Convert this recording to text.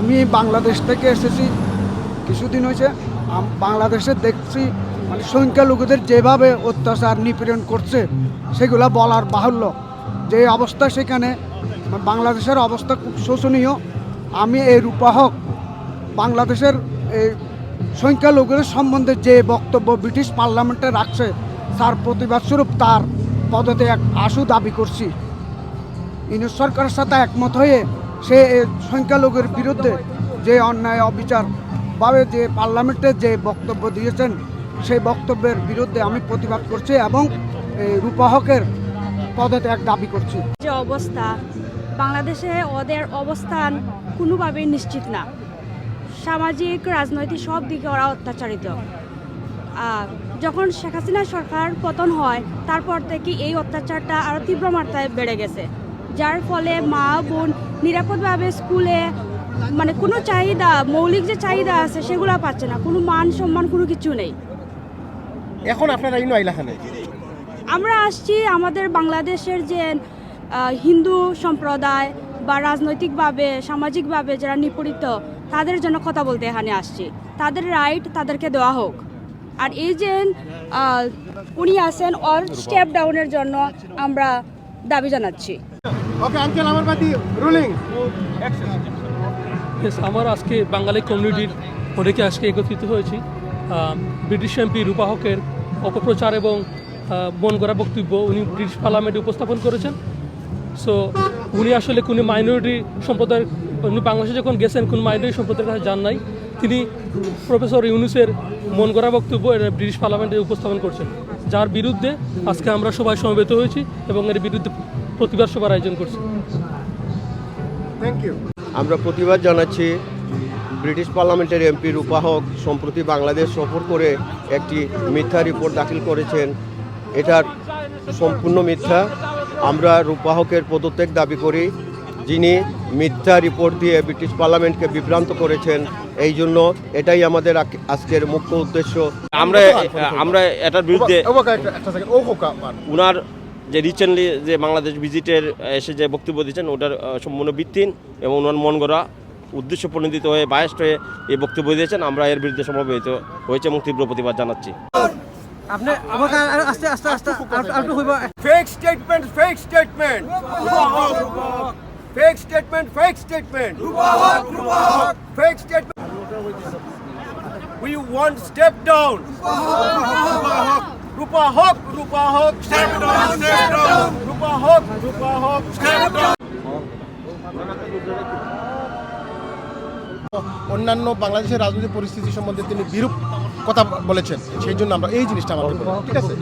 আমি বাংলাদেশ থেকে এসেছি, কিছুদিন হয়েছে বাংলাদেশে দেখছি মানে সংখ্যালঘুদের যেভাবে অত্যাচার নিপীড়ন করছে, সেগুলো বলার বাহুল্য। যে অবস্থা সেখানে, বাংলাদেশের অবস্থা খুব শোচনীয় আমি এই রূপা রূপাহক বাংলাদেশের এই সংখ্যালঘুদের সম্বন্ধে যে বক্তব্য ব্রিটিশ পার্লামেন্টে রাখছে, তার প্রতিবাদ স্বরূপ তার পদত্যাগ আশু দাবি করছি। ইউনিট সরকারের সাথে একমত হয়ে সে সংখ্যালঘুর বিরুদ্ধে যে অন্যায় অবিচার ভাবে যে পার্লামেন্টে যে বক্তব্য দিয়েছেন, সেই বক্তব্যের বিরুদ্ধে আমি প্রতিবাদ করছি এবং রূপাহকের পদত্যাগ দাবি করছি। যে অবস্থা, বাংলাদেশে ওদের অবস্থান কোনোভাবেই নিশ্চিত না। সামাজিক, রাজনৈতিক সব দিকে ওরা অত্যাচারিত। যখন শেখ হাসিনা সরকার পতন হয়, তারপর থেকে এই অত্যাচারটা আরও তীব্র মাত্রায় বেড়ে গেছে। যার ফলে মা, বোন নিরাপদভাবে স্কুলে মানে কোনো চাহিদা মৌলিক যে চাহিদা আছে সেগুলো পাচ্ছে না কোনো মান সম্মান কোনো কিছু নেই। এখন আপনারা ইনো আইলাখানে? আমরা আসছি আমাদের বাংলাদেশের যে হিন্দু সম্প্রদায় বা রাজনৈতিকভাবে সামাজিকভাবে যারা নিপীড়িত তাদের জন্য কথা বলতে এখানে আসছি। তাদের রাইট তাদেরকে দেওয়া হোক। আর এই যে উনি আছেন অর স্টেপ ডাউনের জন্য আমরা দাবি জানাচ্ছি। আমার আজকে বাঙালি কমিউনিটির অনেকে আজকে একত্রিত হয়েছি। ব্রিটিশ এমপি রূপাহকের অপপ্রচার এবং মন গড়া বক্তব্য উনি ব্রিটিশ পার্লামেন্টে উপস্থাপন করেছেন। সো উনি আসলে কোনো মাইনরিটি সম্প্রদায়ের, উনি বাংলাদেশে যখন গেছেন, কোন মাইনরিটি সম্প্রদায়ের কাছে যান নাই। তিনি প্রফেসর ইউনুসের মন গড়া বক্তব্য ব্রিটিশ পার্লামেন্টে উপস্থাপন করছেন। যার বিরুদ্ধে আজকে আমরা সবাই সমবেত হয়েছি এবং এর বিরুদ্ধে প্রতিবাদ সভার আয়োজন করছি। থ্যাংক ইউ আমরা প্রতিবাদ জানাচ্ছি ব্রিটিশ পার্লামেন্টের এমপি রূপাহক সম্প্রতি বাংলাদেশ সফর করে একটি মিথ্যা রিপোর্ট দাখিল করেছেন। এটার সম্পূর্ণ মিথ্যা। আমরা রূপাহকের পদত্যাগ দাবি করি। যিনি মিথ্যা রিপোর্ট দিয়ে ব্রিটিশ পার্লামেন্টকে বিভ্রান্ত করেছেন এই জন্য এটাই আমাদের আজকের মুখ্য উদ্দেশ্য। আমরা আমরা এটার বিরুদ্ধে ওকে যে রিসেন্টলি যে বাংলাদেশ ভিজিটের এসে যে বক্তব্য দিচ্ছেন ওটার সম্পূর্ণ ভিত্তিন এবং ওনার মন গড়া উদ্দেশ্য প্রণোদিত হয়ে বায়াস্ট হয়ে এই বক্তব্য দিয়েছেন আমরা এর বিরুদ্ধে সমবেত হয়েছে এবং তীব্র প্রতিবাদ জানাচ্ছি fake statement, fake statement. Fake statement, fake statement. Fake statement. We want step down. অন্যান্য বাংলাদেশের রাজনৈতিক পরিস্থিতি সম্বন্ধে তিনি বিরূপ কথা বলেছেন। সেই জন্য আমরা এই জিনিসটা আমাদের ঠিক আছে?